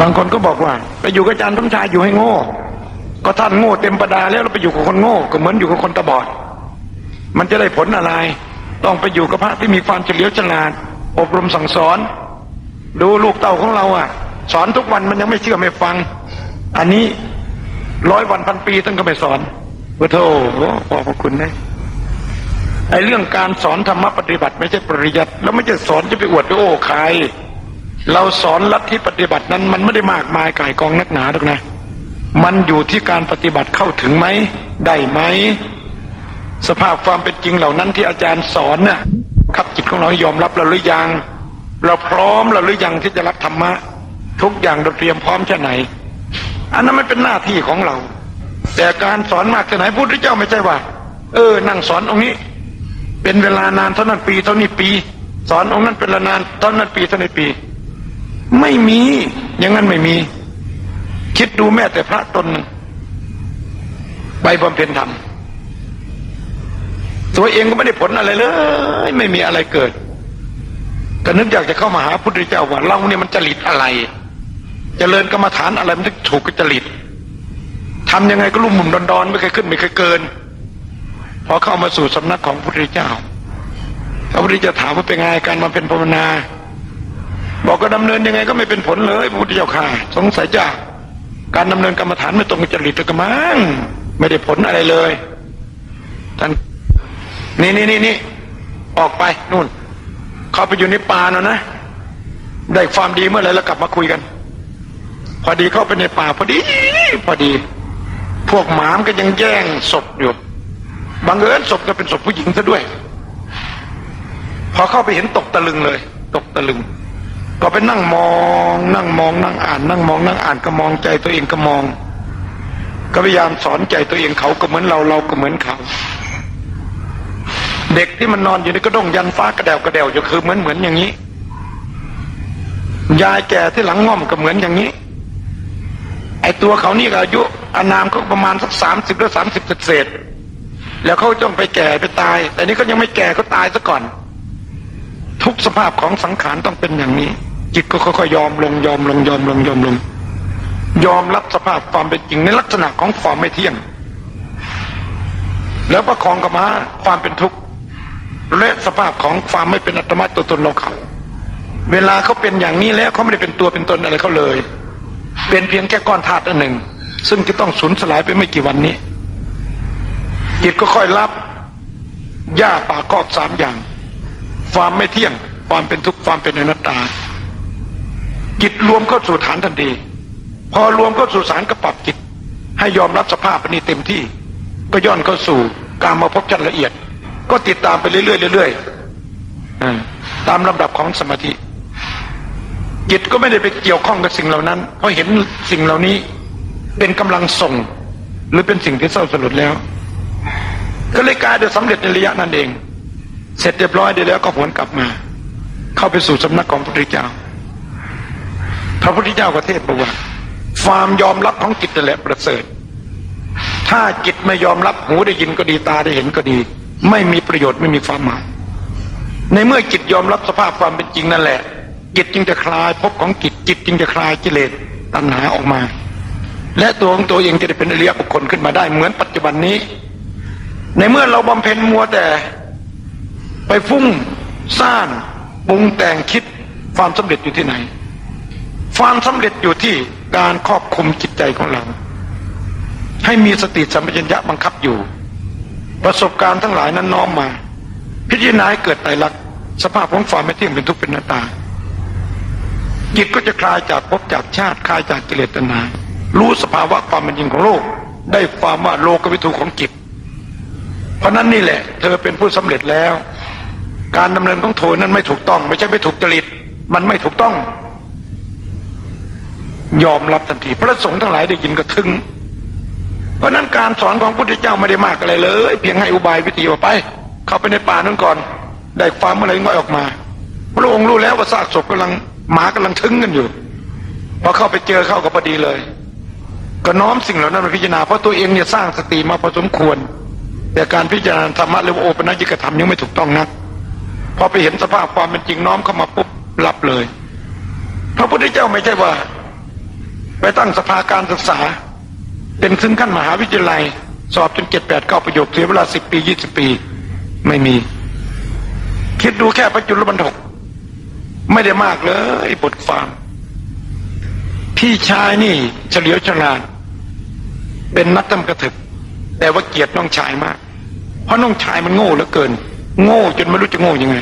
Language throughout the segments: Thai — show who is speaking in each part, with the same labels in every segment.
Speaker 1: บางคนก็บอกว่า ไปอยู่กับอาจารย์สมชายอยู่ให้โง่ ก็ท่านโง่เต็มประดาแล้วเราไปอยู่กับคนโง่ ก็เหมือนอยู่กับคนตาบอด มันจะได้ผลอะไร ต้องไปอยู่กับพระที่มีความเฉลียวฉลาด อบรมสั่งสอน ดูลูกเต่าของเราอะ สอนทุกวันมันยังไม่เชื่อไม่ฟัง อันนี้ร้อยวันพันปีท่านก็ไม่สอนพระโทขอบพระคุณนะไอ้เรื่องการสอนธรรมะปฏิบัติ ไม่ใช่ปริยัติแล้วไม่ใช่สอนจะไปอวดโอ้ใคร เราสอนลัทธิปฏิบัตินั้นมันไม่ได้มากมายไก่กองนักหนาหรอกนะ มันอยู่ที่การปฏิบัติเข้าถึงไหมได้ไหมสภาพความเป็นจริงเหล่านั้นที่อาจารย์สอนน่ะครับจิตของเรายอมรับเราหรือยัง เราพร้อมเราหรือยังที่จะรับธรรมะ ทุกอย่างเราเตรียมพร้อมแค่ไหน อันนั้นมันเป็นหน้าที่ของเรา แต่การสอนมากแค่ไหนพุทธเจ้าไม่ใช่ว่า เออ นั่งสอนองค์นี้ เป็นเวลานานเท่านั้นปีเท่านี้ปี สอนองค์นั้นเป็นเวลานานเท่านั้นปีเท่านี้ปี ไม่มี อย่างนั้นไม่มี คิดดูแม้แต่พระตนไปบำเพ็ญธรรมตัวเองก็ไม่ได้ผลอะไรเลย ไม่มีอะไรเกิดก็นึกอยากจะเข้ามาหาพุทธเจ้าว่าเราเนี่ยมันจริตอะไรจเจริญกรรมฐานอะไรมันถึงถูกกับจริตทำยังไงก็ลุ่มหมุนดอนๆ ไม่เคยขึ้นไม่เคยเกิน พอเข้ามาสู่สำนักของพระพุทธเจ้าพระพุทธเจ้าถามว่าเป็นไงการมาเป็นภาวนา บอกก็ดำเนินยังไงก็ไม่เป็นผลเลยพระพุทธเจ้าค่ะ สงสัยจ้าการดำเนินกรรมฐานไม่ตรงกับจริตกระมังไม่ได้ผลอะไรเลยท่านนี่นี่นี่นี่ออกไปนู่น เข้าไปอยู่ในป่านะนะได้ความดีเมื่อไรแล้วกลับมาคุยกัน พอดีเข้าไปในป่าพอดี พอดี พวกหมามก็ยังแย่งศพอยู่บังเอิญศพก็เป็นศพผู้หญิงซะด้วย พอเข้าไปเห็นตกตะลึงเลย ตกตะลึง ก็ไปนั่งมอง นั่งมองนั่งอ่าน นั่งมองนั่งอ่านก็มองใจตัวเองก็มอง ก็พยายามสอนใจตัวเองเขาก็เหมือนเราเราก็เหมือนเขา เด็กที่มันนอนอยู่ในกระด้งยันฟ้ากระเดวกระเดวอยู่คือเหมือนเหมือนอย่างนี้ ยายแก่ที่หลังง่อมก็เหมือนอย่างนี้ ไอตัวเขานี่ก็อายุอานามเขาประมาณสักสามสิบหรือสามสิบเศษแล้วเขาจ้องไปแก่ไปตาย แต่นี้เขายังไม่แก่เขาตายซะก่อน ทุกสภาพของสังขารต้องเป็นอย่างนี้ จิตก็ค่อยๆยอมลงยอมลงยอมลงยอมลง ยอมรับสภาพความเป็นจริงในลักษณะของความไม่เที่ยง แล้วประคองกับมาความเป็นทุกข์และสภาพของความไม่เป็นอัตมาตัวตนเราเขาเวลาเขาเป็นอย่างนี้แล้วเขาไม่ได้เป็นตัวเป็นตนอะไรเขาเลย เป็นเพียงแค่ก้อนธาตุอันหนึ่ง ซึ่งจะต้องสูญสลายไปไม่กี่วันนี้ จิตก็ค่อยรับหญ้าป่าคอบสามอย่าง ความไม่เที่ยง ความเป็นทุกข์ความเป็นอนัตตา จิตรวมเข้าสู่ฐานทันทีพอรวมเข้าสู่ฐานก็ปรับจิต ให้ยอมรับสภาพอันนี้เต็มที่ ก็ย่อนเข้าสู่การมาพบชั้นละเอียด ก็ติดตามไปเรื่อยๆเรื่อยๆตามลำดับของสมาธิจิตก็ไม่ได้ไปเกี่ยวข้องกับสิ่งเหล่านั้น เพราะเห็นสิ่งเหล่านี้เป็นกำลังส่ง หรือเป็นสิ่งที่เศร้าสลดแล้ว ก็เลยกลายเป็นสำเร็จในระยะนั้นเอง เสร็จเรียบร้อยดีแล้วก็หวนกลับมา เข้าไปสู่สำนักของพระพุทธเจ้า พระพุทธเจ้าก็เทศบอกว่าความยอมรับของจิตนั่นแหละประเสริฐ ถ้าจิตไม่ยอมรับหูได้ยินก็ดีตาได้เห็นก็ดี ไม่มีประโยชน์ไม่มีความหมาย ในเมื่อจิตยอมรับสภาพความเป็นจริงนั่นแหละ จิตจึงจะคลายภพของจิตจิตจึงจะคลายกิเลสตัณหาออกมา และตัวของตัวเองจะได้เป็นอริยบุคคลขึ้นมาได้เหมือนปัจจุบันนี้ ในเมื่อเราบำเพ็ญมัวแต่ ไปฟุ้งซ่านปรุงแต่งคิดความสำเร็จอยู่ที่ไหน ความสำเร็จอยู่ที่การครอบคุมจิตใจของเรา ให้มีสติสัมปชัญญะบังคับอยู่ ประสบการณ์ทั้งหลายนั้นน้อมมา พิจารณาให้เกิดไตรลักษณ์สภาพของความไม่เที่ยงเป็นทุกข์เป็นหน้าตาจิตก็จะคลายจากภพจากชาติคลายจากกิเลสตัณหารู้สภาวะความเป็นจริงของโลก ได้ความว่าโลกวิถูของจิต เพราะนั้นนี่แหละ เธอเป็นผู้สำเร็จแล้ว การดำเนินของเธอนั้นไม่ถูกต้อง ไม่ใช่ไม่ถูกจริต มันไม่ถูกต้อง ยอมรับทันทีพระสงฆ์ทั้งหลายได้ยินก็ทึงเพราะนั้นการสอนของพระพุทธเจ้าไม่ได้มากอะไรเลย เพียงให้อุบายวิธีว่าไป เข้าไปในป่านั้นก่อน ได้ความอะไรง่อยออกมา พระองค์รู้แล้วว่าซากศพกำลังหมากำลังทึงกันอยู่พอเข้าไปเจอเข้าก็พอดีเลย ก็น้อมสิ่งเหล่านั้นมาพิจารณาเพราะตัวเองเนี่ยสร้างสติมาพอสมควร แต่การพิจารณาธรรมะหรือว่าโอปนัญญิกธรรมยังไม่ถูกต้องนักพอไปเห็นสภาพความเป็นจริงน้อมเข้ามาปุ๊บรับเลย พระพุทธเจ้าไม่ใช่ว่า ไปตั้งสภาการศึกษา เป็นถึงขั้นมหาวิทยาลัย สอบจนเจ็ดแปดเก้าประโยคเสียเวลาสิบปียี่สิบปี ไม่มี คิดดูแค่พระจุลบรรทกไม่ได้มากเลยบทความ พี่ชายนี่เฉลียวฉลาด เป็นนักตำกระถึก แต่ว่าเกียดน้องชายมาก เพราะน้องชายมันโง่เหลือเกิน โง่จนไม่รู้จะโง่ยังไง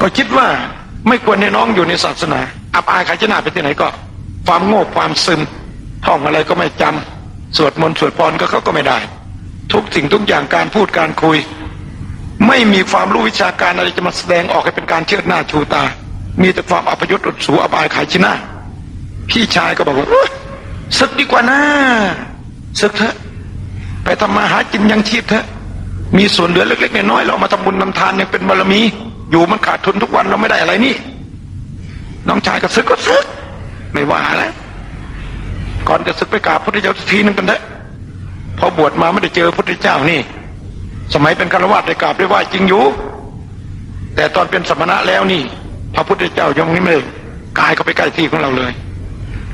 Speaker 1: ก็คิดว่าไม่ควรให้น้องอยู่ในศาสนา อับอายขายชนะไปที่ไหนก็ ความโง่ความซึมท่องอะไรก็ไม่จำสวดมนต์สวดพรก็เขาก็ไม่ได้ ทุกสิ่งทุกอย่างการพูดการคุย ไม่มีความรู้วิชาการอะไรจะมาแสดงออกให้เป็นการเชิดหน้าชูตา มีแต่ความอัปยศอดสูอับอายขายชนะพี่ชายก็บอกว่าศึกดีกว่านะศึกเถอะไปทำมาหากินยังชีพเถอะมีส่วนเหลือเล็กๆน้อยๆเราเอามาทำบุญทำทานยังเป็นบารมี อยู่มันขาดทุนทุกวันเราไม่ได้อะไรนี่ น้องชายก็ซึกก็ซึก ไม่ว่าแล้วก่อนจะซึกไปกราบพระพุทธเจ้าทีนึงกันเถอะพอบวชมาไม่ได้เจอพระพุทธเจ้านี่ สมัยเป็นคารวะได้กราบได้ไหว้จริงอยู่ แต่ตอนเป็นสมณะแล้วนี่ พระพุทธเจ้ายังไม่ได้กายเขาไปใกล้ที่ของเราเลย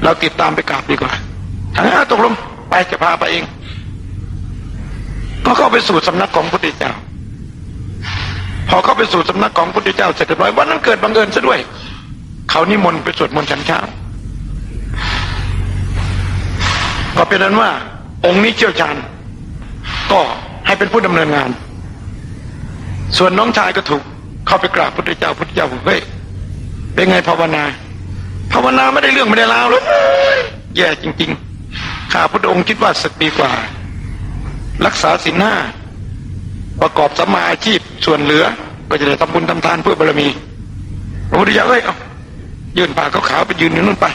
Speaker 1: เราติดตามไปกราบดีกว่าถ้าตกลงไปจะพาไปเอง ก็เข้าไปสู่สำนักของพระพุทธเจ้า พอเข้าไปสู่สำนักของพระพุทธเจ้าเสร็จเรียบร้อยวันนั้นเกิดบังเอิญซะด้วย เขานิมนต์ไปสวดมนต์ฉันเช้าก็เป็นนั้นว่า องค์นี้เชี่ยวชาญ ก็ให้เป็นผู้ดำเนินงาน ส่วนน้องชายก็ถูกเข้าไปกราบพุทธเจ้าพุทธเจ้าบอกเฮ้ยเป็นไงภาวนา ภาวนาไม่ได้เรื่องไม่ได้ราวเลยแย่จริง ๆ ข้าพุทธองค์คิดว่าสักดีกว่า รักษาศีลห้าประกอบสัมมาอาชีพส่วนเหลือ ก็จะได้ทำบุญทำทานเพื่อบารมีพระพุทธเจ้าเอ้ยเอา ยืนผ้าขาวๆไปยืนอยู่นู่นไป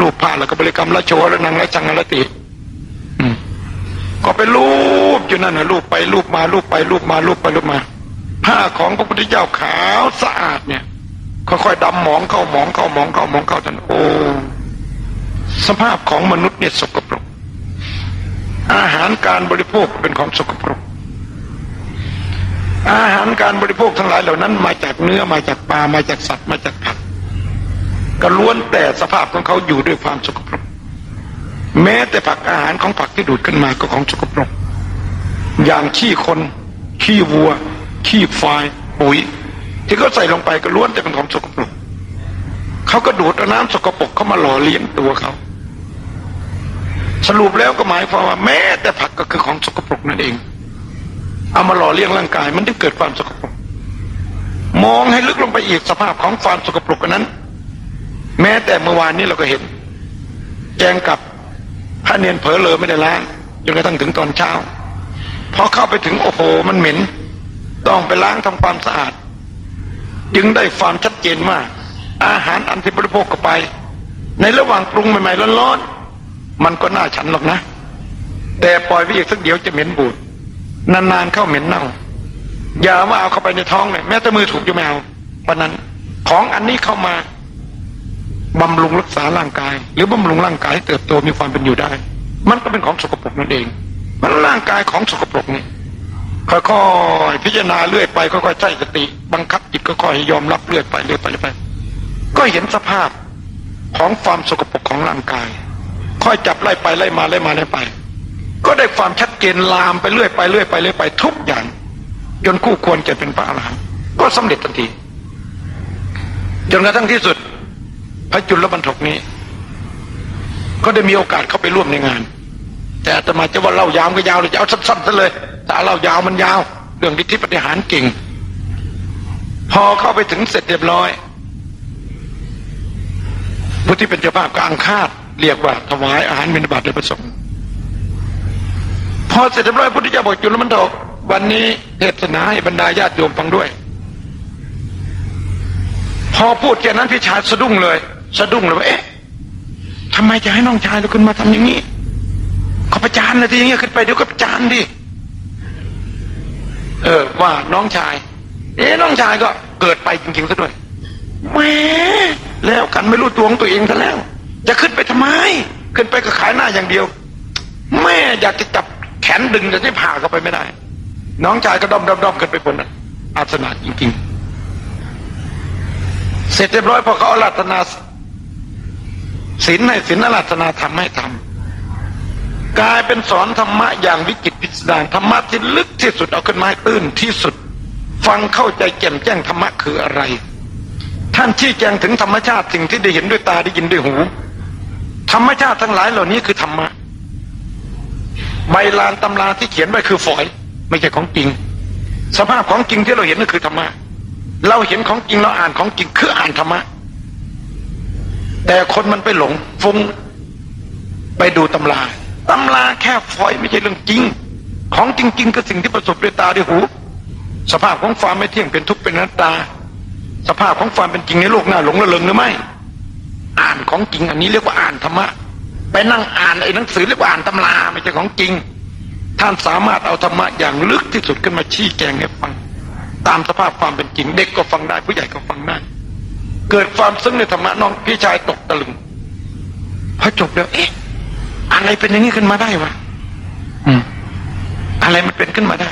Speaker 1: รูปผ้าแล้วก็บริกรรมละโชละนังละจังละติอืมก็ไปรูปอยู่นั่นนะรูปไปรูปมารูปไปรูปมารูปไปรูปมา ผ้าของพระพุทธเจ้าขาวสะอาดเนี่ยค่อยๆดำหมองเข้าหมองเข้าหมองเข้าหมองเข้าจนโอ้สภาพของมนุษย์เนี่ยสกปรก อาหารการบริโภคเป็นของสกปรก อาหารการบริโภคทั้งหลายเหล่านั้น มาจากเนื้อมาจากปลามาจากสัตว์มาจากผัก ก็ล้วนแต่สภาพของเขาอยู่ด้วยความสกปรก แม้แต่ผักอาหารของผักที่ดูดขึ้นมาก็ของสกปรก อย่างขี้คนขี้วัว ขี้ควายปุ๋ย ที่เขาใส่ลงไปก็ล้วนแต่เป็นของสกปรกเขาก็ดูดเอาน้ำสกปรกเข้ามาหล่อเลี้ยงตัวเขา สรุปแล้วก็หมายความว่าแม้แต่ผักก็คือของสกปรกนั่นเอง เอามาหล่อเลี้ยงร่างกาย มันถึงเกิดความสกปรก มองให้ลึกลงไปอีกสภาพของความสกปรกนั้น แม้แต่เมื่อวานนี้เราก็เห็น แกงกับพระเนียนเผลอเลยไม่ได้ล้างจนกระทั่งถึงตอนเช้าพอเข้าไปถึงโอ้โหมันเหม็น ต้องไปล้างทำความสะอาด จึงได้ความชัดเจนว่าอาหารอันที่บริโภคเข้าไป ในระหว่างปรุงใหม่ๆร้อนๆมันก็น่าฉันหรอกนะ แต่ปล่อยไว้อีกสักเดี๋ยวจะเหม็นบูดนานๆเข้าเหม็นเน่าอย่าว่าเอาเข้าไปในท้องเลยแม้แต่มือถูกจะไม่เอาเพราะนั้น ของอันนี้เข้ามา บำรุงรักษาร่างกาย หรือบำรุงร่างกายให้เติบโตมีความเป็นอยู่ได้ มันก็เป็นของสกปรกนั่นเองมันร่างกายของสกปรกนี่ค่อยๆพิจารณาเรื่อยไปค่อยๆใช้สติ บังคับจิตค่อยๆยอมรับเรื่อยไปเรื่อยไปเรื่อยไป ก็เห็นสภาพของความสกปรกของร่างกาย ค่อยจับไล่ไปไล่มาไล่มาไล่ไป ก็ได้ความชัดเจนลามไปเรื่อยไปเรื่อยไปเรื่อยไปทุกอย่าง จนคู่ควรจะเป็นพระอรหันต์ก็สำเร็จทันทีจนกระทั่งที่สุด ระจุลบรรทกนี้ ก็ได้มีโอกาสเข้าไปร่วมในงาน แต่อาตมาจะว่าเล่ายาวก็ยาวเลยจะเอาสั้นๆซะเลยแต่เล่ายาวมันยาว เรื่องฤทธิปฏิหารเก่ง พอเข้าไปถึงเสร็จเรียบร้อยผู้ที่เป็นเจ้าภาพก็อังคาดเรียกว่าถวายอาหารมินบาตโดยประสงค์พอเสร็จเรียบร้อยพุทธเจ้าบอกจุลมันโทวันนี้เทศนาให้บรรดาญาติโยมฟังด้วย พอพูดแค่นั้นพี่ชายสะดุ้งเลย สะดุ้งเลยว่าเอ๊ะทำไมจะให้น้องชายเราขึ้นมาทำอย่างนี้เขาประจานเลยทีอย่างเงี้ยขึ้นไปเดี๋ยวก็ประจานดิเออ ว่าน้องชาย เอ๊ะน้องชายก็เกิดไปจริงๆซะด้วยแหมแล้วกันไม่รู้ตัวของตัวเองซะแล้ว จะขึ้นไปทำไม ขึ้นไปก็ขายหน้าอย่างเดียว แม่อยากจะจับแขนดึงแต่ที่ผ่าเข้าไปไม่ได้ น้องชายก็ด้อมด้อมด้อมขึ้นไปบนอาสนะจริงๆ เสร็จเรียบร้อยพอเขาอาราธนา ศีลให้ศีลอาราธนาธรรมให้ทำกลายเป็นสอนธรรมะอย่างวิจิตพิสดารธรรมะที่ลึกที่สุดเอาขึ้นมาตื้นที่สุด ฟังเข้าใจแจ่มแจ้งธรรมะคืออะไร ท่านชี้แจงถึงธรรมชาติสิ่งที่ได้เห็นด้วยตาได้ยินด้วยหู ธรรมชาติทั้งหลายเหล่านี้คือธรรมะใบลานตำราที่เขียนไว้คือฝอย ไม่ใช่ของจริง สภาพของจริงที่เราเห็นก็คือธรรมะเราเห็นของจริงเราอ่านของจริงคืออ่านธรรมะ แต่คนมันไปหลงฟุ้งไปดูตำราตำราแค่ฝอยไม่ใช่เรื่องจริง ของจริง ๆ ก็สิ่งที่ประสบด้วยตาด้วยหู สภาพของความไม่เที่ยงเป็นทุกข์เป็นนัตตา สภาพของความเป็นจริงในโลกหน้าหลงระเริงหรือไม่ อ่านของจริงอันนี้เรียกว่าอ่านธรรมะไปนั่งอ่านไอ้หนังสือเรียกว่าอ่านตำราไม่ใช่ของจริง ท่านสามารถเอาธรรมะอย่างลึกที่สุดขึ้นมาชี้แจงให้ฟัง ตามสภาพความเป็นจริง เด็กก็ฟังได้ผู้ใหญ่ก็ฟังได้ เกิดความซึ้งในธรรมะน้องพี่ชายตกตะลึงพอจบแล้วเอ๊ะอะไรเป็นอย่างนี้ขึ้นมาได้วะอืมอะไรมันเป็นขึ้นมาได้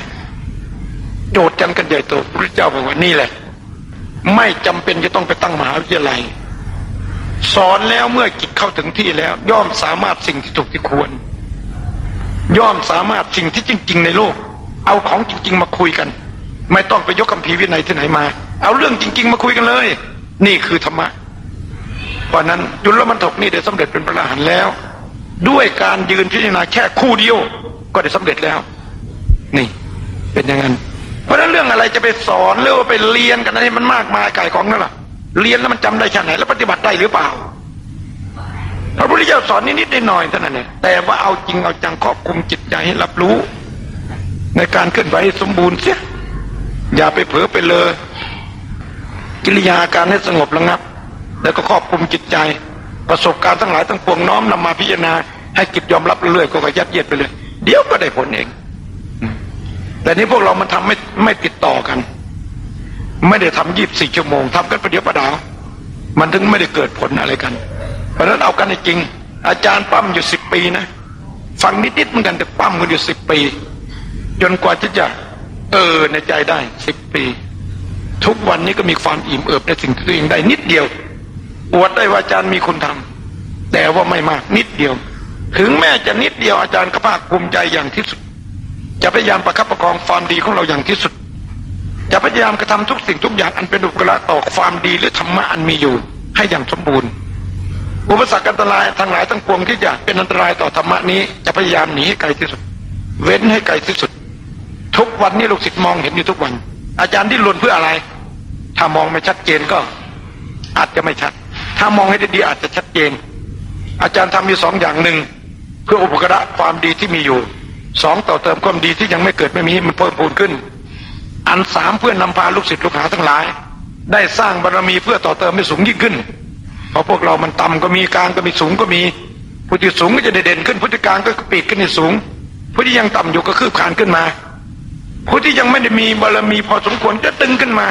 Speaker 1: โจทย์กันกันใหญ่โตพระเจ้าบอกว่านี่แหละ ไม่จำเป็นจะต้องไปตั้งมหาวิทยาลัย สอนแล้วเมื่อจิตเข้าถึงที่แล้ว ย่อมสามารถสิ่งที่ถูกที่ควร ย่อมสามารถสิ่งที่จริง ๆ ในโลก เอาของจริง ๆ มาคุยกัน ไม่ต้องไปยกคำพีร์วินัยที่ไหนมา เอาเรื่องจริง ๆ มาคุยกันเลย นี่คือธรรมะเพราะนั้นจุลมันถกนี่ได้สำเร็จเป็นพระอรหันต์แล้ว ด้วยการยืนพิจารณาแค่คู่เดียวก็ได้สำเร็จแล้ว นี่ เป็นอย่างนั้นเพราะนั้นเรื่องอะไรจะไปสอนหรือว่าไปเรียนกันอะไรมันมากมายไก่ของนั่นแหละเรียนแล้วมันจำได้แค่ไหนแล้วปฏิบัติได้หรือเปล่าพระพุทธเจ้าสอนนิดๆหน่อยๆเท่านั้นเองแต่ว่าเอาจริงเอาจังครอบคุมจิตใจให้รับรู้ ในการเคลื่อนไหวสมบูรณ์เสียอย่าไปเผลอไปเลย กิริยาการให้สงบระงับ แล้วก็ครอบคุมจิตใจ ประสบการณ์ทั้งหลายทั้งปวงน้อมนำมาพิจารณา ให้จิตยอมรับเรื่อยๆก็กยัดเยียดไปเลยเดี๋ยวก็ได้ผลเอง แต่นี้พวกเรามันทำไม่ไม่ติดต่อกัน ไม่ได้ทำยี่บสี่ชั่วโมงทำกันประเดี๋ยวประดาวมันถึงไม่ได้เกิดผลอะไรกัน เพราะนั้นเอากันให้จริง อาจารย์ปั้มอยู่สิบปีนะฟังนิดๆเหมือนกันแต่ปั้มกันอยู่สิบปี จนกว่าที่จะเออในใจได้สิบปี ทุกวันนี้ก็มีความอิ่มเอิบในสิ่งที่ตัวเองได้นิดเดียวอวดได้ว่าอาจารย์มีคุณธรรมแต่ว่าไม่มากนิดเดียว ถึงแม้จะนิดเดียวอาจารย์ก็ภาคภูมิใจอย่างที่สุด จะพยายามประคับประคองความดีของเราอย่างที่สุด จะพยายามกระทำทุกสิ่งทุกอย่างอันเป็นอุปการะต่อความดีหรือธรรมะอันมีอยู่ ให้อย่างสมบูรณ์ อุปสรรคอันตรายทั้งหลายทั้งปวงที่จะเป็นอันตรายต่อธรรมะนี้ จะพยายามหนีให้ไกลที่สุด เว้นให้ไกลที่สุด ทุกวันนี้ลูกศิษย์มองเห็นอยู่ทุกวัน อาจารย์ที่ลุนเพื่ออะไร ถ้ามองไม่ชัดเจนก็ อาจจะไม่ชัด ถ้ามองให้ดีๆอาจจะชัดเจน อาจารย์ทำอยู่สองอย่างหนึ่งเพื่ออุปการะความดีที่มีอยู่สองต่อเติมความดีที่ยังไม่เกิดไม่มีมันเพิ่มพูนขึ้น อันสามเพื่อนนำพาลูกศิษย์ลูกหาทั้งหลาย ได้สร้างบารมีเพื่อต่อเติมให้สูงยิ่งขึ้น เพราะพวกเรามันต่ำก็มีกลางก็มีสูงก็มีผู้ที่สูงก็จะเด่นขึ้นผู้ที่กลางก็ปีกขึ้นในสูงผู้ที่ยังต่ำอยู่ก็คืบคานขึ้นมา ผู้ที่ยังไม่ได้มีบารมีพอสมควรจะตึงขึ้นมา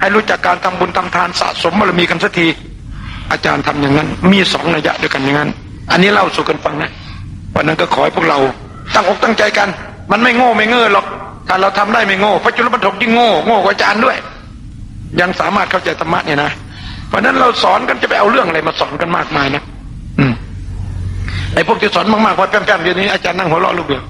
Speaker 1: ให้รู้จักการทำบุญทำทานสะสมบารมีกันสักที อาจารย์ทำอย่างนั้น มีสองนัยยะด้วยกันอย่างนั้น อันนี้เล่าสู่กันฟังนะวันนั้นก็ขอให้พวกเราตั้งอกตั้งใจกัน มันไม่โง่ไม่เง่อหรอกถ้าเราทำได้ไม่โง่พระจุลปันถกยิ่งโง่โง่กว่าอาจารย์ด้วย ยังสามารถเข้าใจธรรมะเนี่ยนะเพราะฉะนั้นเราสอนกันจะไปเอาเรื่องอะไรมาสอนกันมากมายนะ อืมไอ้พวกที่สอนมากๆพอแป้มๆเดี๋ยวนี้อาจารย์นั่งหัวเราะลูกเดียว